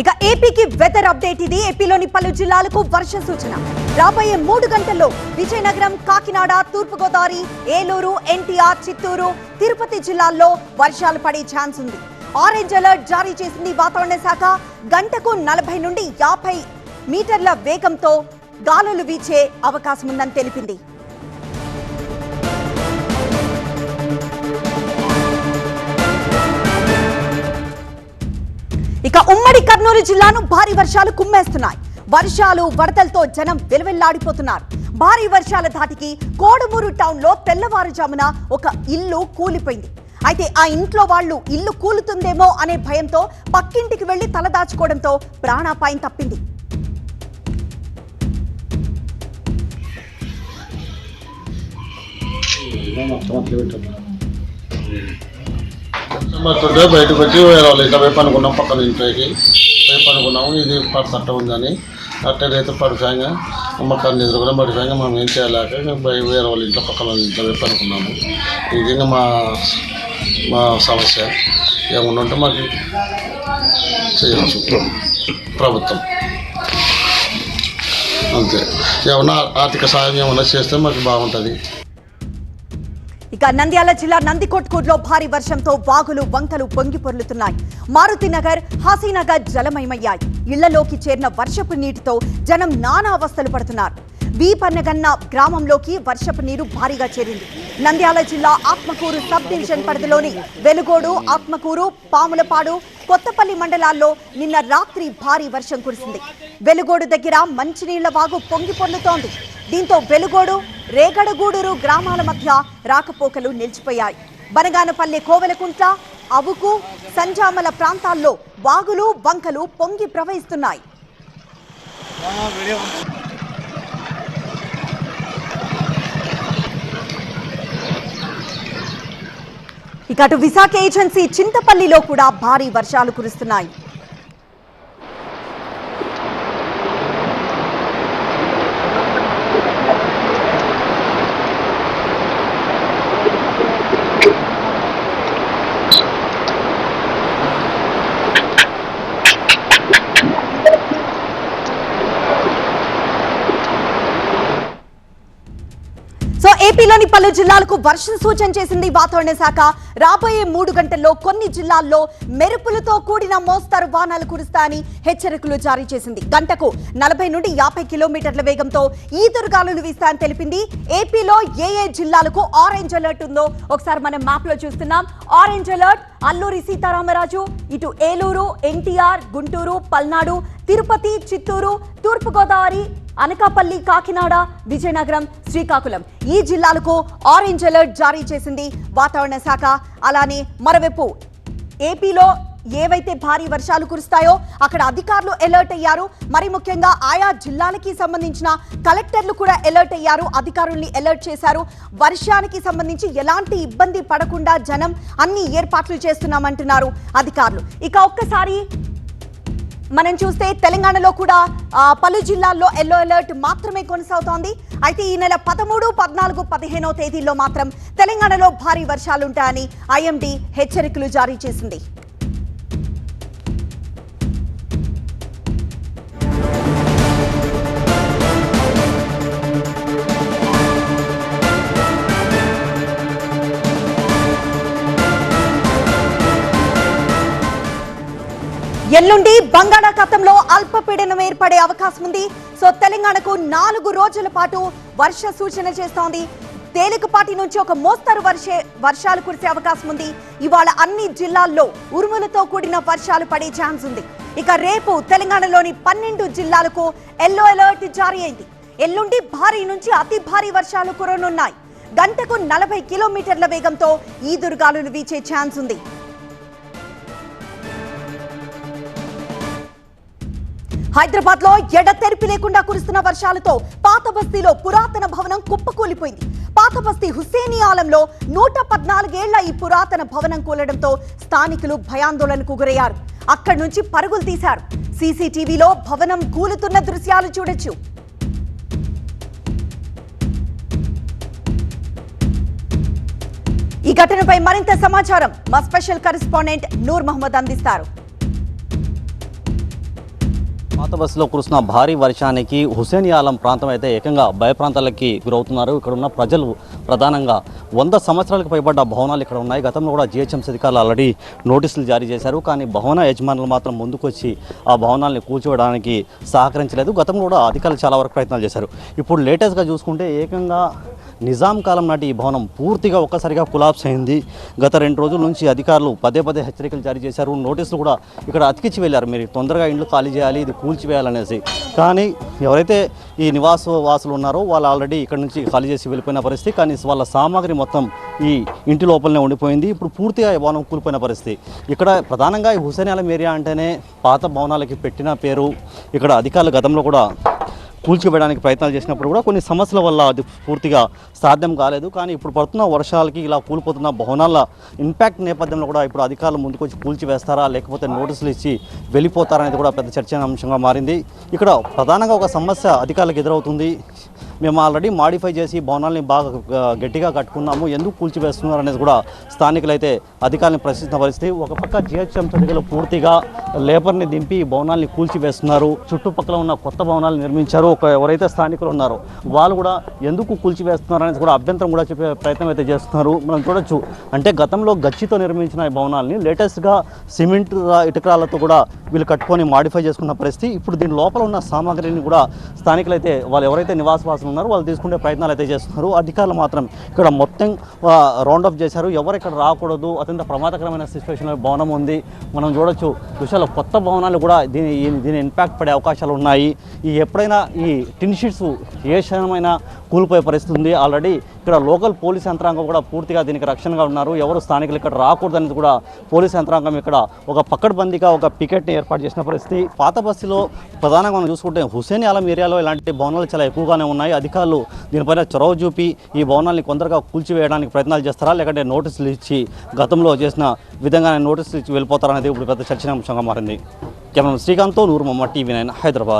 ఇక ఏపీకి weather update ఇది. ఏపీలోని పలు జిల్లాలకు వర్ష సూచన. రాబోయే మూడు గంటల్లో విజయనగరం కాకినాడ తూర్పుగోదావరి ఏలూరు ఎన్టీఆర్ చిత్తూరు తిరుపతి జిల్లాల్లో వర్షాలు పడే ఛాన్స్ ఉంది. ఆరెంజ్ అలర్ట్ జారీ చేసింది వాతావరణ శాఖ. గంటకు నలభై నుండి యాభై మీటర్ల వేగంతో గాలులు వీచే అవకాశం ఉందని తెలిపింది. ఇక ఉమ్మడి కర్నూలు జిల్లాను భారీ వర్షాలు కుమ్మేస్తున్నాయి. వర్షాలు వరదలతో జనం వెలువెల్లాడిపోతున్నారు. భారీ వర్షాల ధాటికి కోడమూరు టౌన్లో తెల్లవారుజామున ఒక ఇల్లు కూలిపోయింది. అయితే ఆ ఇంట్లో వాళ్ళు ఇల్లు కూలుతుందేమో అనే భయంతో పక్కింటికి వెళ్ళి తలదాచుకోవడంతో ప్రాణాపాయం తప్పింది. వస్తుంటే బయటకు వచ్చి వేరే వాళ్ళు ఇట్లా వైపు అనుకున్నాం పక్కన ఇంట్లోకి వైపు అనుకున్నాము ఇది పడతట్ట ఉందని. అట్టేదైతే పడిపోయాగా అమ్మకారు నిద్ర కూడా పడిపోయాగా మనం ఏం చేయలేక ఇంకా బయ- వేరే వాళ్ళ ఇంట్లో పక్కన ఇంట్లో వైపు అనుకున్నాము ఇది మా మా సమస్య ఏమన్నా ఉంటే మాకు చేయొచ్చు ప్రభుత్వం. అంతే. ఏమన్నా ఆర్థిక సాయం ఏమన్నా చేస్తే మాకు బాగుంటుంది. ఇక నంద్యాల జిల్లా నందికొట్కూరులో భారీ వర్షంతో వాగులు వంకలు పొంగి పొర్లుతున్నాయి. మారుతి నగర్ హాసీనగర్ జలమయమయ్యాయి. ఇళ్ళలోకి చేరిన వర్షపు నీటితో జనం నానా అవస్థలు పడుతున్నారు. బీపన్నగన్న గ్రామంలోకి వర్షపు నీరు భారీగా చేరింది. నంద్యాల జిల్లా ఆత్మకూరు సబ్ డివిజన్ పరిధిలోని వెలుగోడు ఆత్మకూరు పాములపాడు కొత్తపల్లి మండలాల్లో నిన్న రాత్రి భారీ వర్షం కురిసింది. వెలుగోడు దగ్గర మంచినీళ్ళ వాగు పొంగి పొర్లుతోంది. దీంతో వెలుగోడు రేగడగూడూరు గ్రామాల మధ్య రాకపోకలు నిలిచిపోయాయి. బనగానపల్లె కోవెలకుంట్ల అవుకు సంజామల ప్రాంతాల్లో వాగులు వంకలు పొంగి ప్రవహిస్తున్నాయి. అటు విశాఖ ఏజెన్సీ చింతపల్లిలో కూడా భారీ వర్షాలు కురుస్తున్నాయి సో ఏపీలోని పలు జిల్లాలకు వర్షం సూచన చేసింది వాతావరణ శాఖ. రాబోయే మూడు గంటల్లో కొన్ని జిల్లాల్లో మెరుపులతో కూడిన మోస్తరు వాహనాలు కురుస్తాయని హెచ్చరికలు జారీ చేసింది. గంటకు నలభై నుండి యాభై కిలోమీటర్ల వేగంతో ఈదురుగాలులు వీస్తాయని తెలిపింది. ఏపీలో ఏ ఏ జిల్లాలకు ఆరెంజ్ అలర్ట్ ఉందో ఒకసారి మనం మ్యాప్లో చూస్తున్నాం. ఆరెంజ్ అలర్ట్ అల్లూరి సీతారామరాజు ఇటు ఏలూరు ఎన్టీఆర్ గుంటూరు పల్నాడు తిరుపతి చిత్తూరు తూర్పుగోదావరి అనకాపల్లి కాకినాడ విజయనగరం శ్రీకాకుళం. ఈ జిల్లాలకు ఆరెంజ్ అలర్ట్ జారీ చేసింది వాతావరణ శాఖ. అలానే మరోవైపు ఏపీలో ఏవైతే భారీ వర్షాలు కురుస్తాయో అక్కడ అధికారులు అలర్ట్ అయ్యారు. మరి ముఖ్యంగా ఆయా జిల్లాలకి సంబంధించిన కలెక్టర్లు కూడా అలర్ట్ అయ్యారు అధికారుల్ని అలర్ట్ చేశారు. వర్షానికి సంబంధించి ఎలాంటి ఇబ్బంది పడకుండా జనం అన్ని ఏర్పాట్లు చేస్తున్నామంటున్నారు అధికారులు. ఇక ఒక్కసారి మనం చూస్తే తెలంగాణలో కూడా పలు జిల్లాల్లో ఎల్లో అలర్ట్ మాత్రమే కొనసాగుతోంది. అయితే ఈ నెల పదమూడు పద్నాలుగు పదిహేనో తేదీల్లో మాత్రం తెలంగాణలో భారీ వర్షాలుంటాయని ఐఎండీ హెచ్చరికలు జారీ చేసింది. ఎల్లుండి బంగాళాఖాతంలో అల్పపీడనం ఏర్పడే అవకాశం ఉంది. సో తెలంగాణకు నాలుగు రోజుల పాటు వర్ష సూచన చేస్తోంది. తేలికపాటి నుంచి ఒక మోస్తరు వర్షే వర్షాలు కురిసే అవకాశం ఉంది. ఇవాళ అన్ని జిల్లాల్లో ఉరుములతో కూడిన వర్షాలు పడే ఛాన్స్ ఉంది. ఇక రేపు తెలంగాణలోని పన్నెండు జిల్లాలకు ఎల్లో అలర్ట్ జారీ అయింది. ఎల్లుండి భారీ నుంచి అతి భారీ వర్షాలు కురనున్నాయి. గంటకు నలభై కిలోమీటర్ల వేగంతో ఈదురుగాలులు వీచే ఛాన్స్ ఉంది. హైదరాబాద్లో ఎడతెరిపి లేకుండా కురుస్తున్న వర్షాలతో పాత బస్తీలో పురాతన భవనం కుప్పకూలిపోయింది. పాత బస్తీ హుస్సేని ఆలంలో నూట పద్నాలుగేళ్ళ ఈ పురాతన భవనం కూలడంతో స్థానికులు భయాందోళనకు గురయ్యారు. అక్కడి నుంచి పరుగులు తీశారు. సీసీటీవీలో భవనం కూలుతున్న దృశ్యాలు చూడొచ్చు. ఈ ఘటనపై మరింత సమాచారం మా స్పెషల్ కరెస్పాండెంట్ నూర్ మహమ్మద్ అందిస్తారు. పాత బస్సులో కురుస్తున్న భారీ వర్షానికి హుసేన్ ప్రాంతం అయితే ఏకంగా భయప్రాంతాలకి గురవుతున్నారు. ఇక్కడ ఉన్న ప్రజలు ప్రధానంగా వంద సంవత్సరాలకు పైబడ్డ భవనాలు ఇక్కడ ఉన్నాయి. గతంలో కూడా జిహెచ్ఎంసీ అధికారులు ఆల్రెడీ నోటీసులు జారీ చేశారు. కానీ భవన యజమానులు మాత్రం ముందుకొచ్చి ఆ భవనాల్ని కూల్చోవడానికి సహకరించలేదు. గతంలో కూడా అధికారులు చాలా వరకు ప్రయత్నాలు చేశారు. ఇప్పుడు లేటెస్ట్గా చూసుకుంటే ఏకంగా నిజాం కాలం నాటి ఈ భవనం పూర్తిగా ఒక్కసారిగా కులాప్స్ అయింది. గత రెండు రోజుల నుంచి అధికారులు పదే పదే హెచ్చరికలు జారీ చేశారు. నోటీసులు కూడా ఇక్కడ అతికిచ్చి వెళ్ళారు. మీరు తొందరగా ఇండ్లు ఖాళీ చేయాలి ఇది కూల్చివేయాలనేసి. కానీ ఎవరైతే ఈ నివాస వాసులు ఉన్నారో వాళ్ళు ఆల్రెడీ ఇక్కడ నుంచి ఖాళీ చేసి వెళ్ళిపోయిన పరిస్థితి. కానీ వాళ్ళ సామాగ్రి మొత్తం ఈ ఇంటి లోపలనే ఉండిపోయింది. ఇప్పుడు పూర్తిగా ఈ భవనం కూలిపోయిన పరిస్థితి. ఇక్కడ ప్రధానంగా ఈ హుసేనాలం ఏరియా అంటేనే పాత భవనాలకి పెట్టిన పేరు. ఇక్కడ అధికారులు గతంలో కూడా కూల్చివేయడానికి ప్రయత్నాలు చేసినప్పుడు కూడా కొన్ని సమస్యల వల్ల అది పూర్తిగా సాధ్యం కాలేదు. కానీ ఇప్పుడు పడుతున్న వర్షాలకి ఇలా కూలిపోతున్న భవనాల ఇంపాక్ట్ నేపథ్యంలో కూడా ఇప్పుడు అధికారులు ముందుకొచ్చి కూల్చివేస్తారా లేకపోతే నోటీసులు ఇచ్చి వెళ్ళిపోతారనేది కూడా పెద్ద చర్చనీయాంశంగా మారింది. ఇక్కడ ప్రధానంగా ఒక సమస్య అధికారులకు ఎదురవుతుంది. మేము ఆల్రెడీ మాడిఫై చేసి భవనాల్ని బాగా గట్టిగా కట్టుకున్నాము. ఎందుకు కూల్చివేస్తున్నారు అనేది కూడా స్థానికులు అయితే అధికారులను ప్రశ్నిస్తున్న పరిస్థితి ఒక పక్క జిహెచ్ఎం అధికారులు పూర్తిగా లేబర్ని దింపి ఈ భవనాల్ని కూల్చివేస్తున్నారు. చుట్టుపక్కల ఉన్న కొత్త భవనాలు నిర్మించారు. ఒక ఎవరైతే స్థానికులు ఉన్నారో వాళ్ళు కూడా ఎందుకు కూల్చివేస్తున్నారు అనేది కూడా అభ్యంతరం కూడా చెప్పే ప్రయత్నం అయితే చేస్తున్నారు. మనం చూడొచ్చు. అంటే గతంలో గచ్చితో నిర్మించిన ఈ భవనాల్ని లేటెస్ట్గా సిమెంట్ రా- ఇటుకరాలతో కూడా వీళ్ళు కట్టుకొని మాడిఫై చేసుకున్న పరిస్థితి. ఇప్పుడు దీని లోపల ఉన్న సామాగ్రిని కూడా స్థానికులైతే వాళ్ళు ఎవరైతే నివాసవాసులు వాళ్ళు తీసుకునే ప్రయత్నాలు అయితే చేస్తున్నారు. అధికారులు మాత్రం ఇక్కడ మొత్తం రౌండ్ అప్ చేశారు. ఎవరు ఇక్కడ రాకూడదు? అత్యంత ప్రమాదకరమైన సిచ్యువేషన్లో భవనం ఉంది. మనం చూడొచ్చు విషయాలు కొత్త భవనాలు కూడా దీని దీని ఇంపాక్ట్ పడే అవకాశాలు ఉన్నాయి. ఈ ఎప్పుడైనా ఈ టిన్ షీట్స్ ఏ క్షణమైనా కూలిపోయే పరిస్థితి ఉంది. ఆల్రెడీ ఇక్కడ లోకల్ పోలీస్ యంత్రాంగం కూడా పూర్తిగా దీనికి రక్షణగా ఉన్నారు. ఎవరు స్థానికులు ఇక్కడ రాకూడదనేది కూడా పోలీస్ యంత్రాంగం ఇక్కడ ఒక పక్కడబందీగా ఒక పికెట్ని ఏర్పాటు చేసిన పరిస్థితి. పాత బస్సులో ప్రధానంగా మనం చూసుకుంటే హుసేన్ ఆలం ఏరియాలో ఇలాంటి భవనాలు చాలా ఎక్కువగానే ఉన్నాయి. అధికారులు దీనిపైన చొరవ చూపి ఈ భవనాల్ని కొందరుగా కూల్చివేయడానికి ప్రయత్నాలు చేస్తారా? లేకంటే నోటీసులు ఇచ్చి గతంలో చేసిన విధంగానే నోటీసులు ఇచ్చి వెళ్ళిపోతారనేది ఇప్పుడు పెద్ద చర్చనీయాంశంగా మారింది. కెమెరా శ్రీకాంత్తో నూరు మమ్మ టీవీ నైన్ హైదరాబాద్.